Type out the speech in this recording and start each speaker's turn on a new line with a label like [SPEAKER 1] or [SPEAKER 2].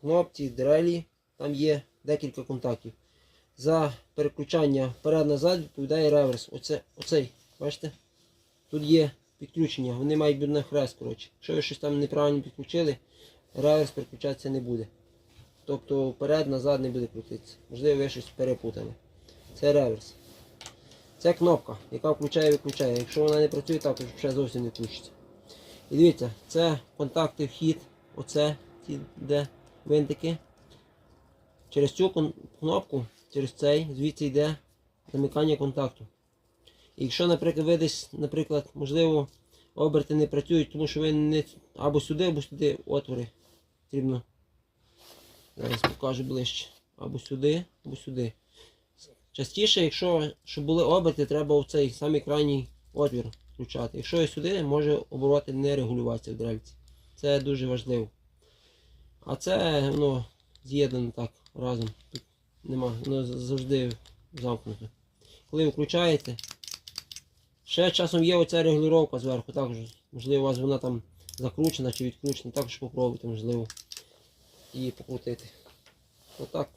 [SPEAKER 1] кнопці, дрелі, там є декілька контактів. За переключання вперед-назад відповідає реверс. Оце, оцей, бачите? Тут є підключення, вони мають бути на хрест, коротше. Якщо ви щось там неправильно підключили, реверс переключатися не буде. Тобто вперед-назад не буде крутитися. Можливо, ви щось перепутали. Це реверс. Це кнопка, яка включає і виключає. Якщо вона не працює, також ще зовсім не включиться. І дивіться, це контакти вхід, оце де винтики. Через цю кнопку, через цей, звідси йде замикання контакту. І якщо, наприклад, ви десь, наприклад, можливо, оберти не працюють, тому що ви не або сюди, або сюди отвори потрібно. Зараз покажу ближче. Або сюди, або сюди. Частіше, якщо щоб були оберти, треба в цей самий крайній отвір включати. Якщо і сюди, може обороти не регулюватися в дрельці. Це дуже важливо. А це воно з'єднано так разом. Тут нема, воно завжди замкнуте. Коли ви включаєте, ще часом є оця регулювання зверху, також, можливо, у вас вона там закручена чи відкручена, також попробуйте, можливо, її покрутити. Отак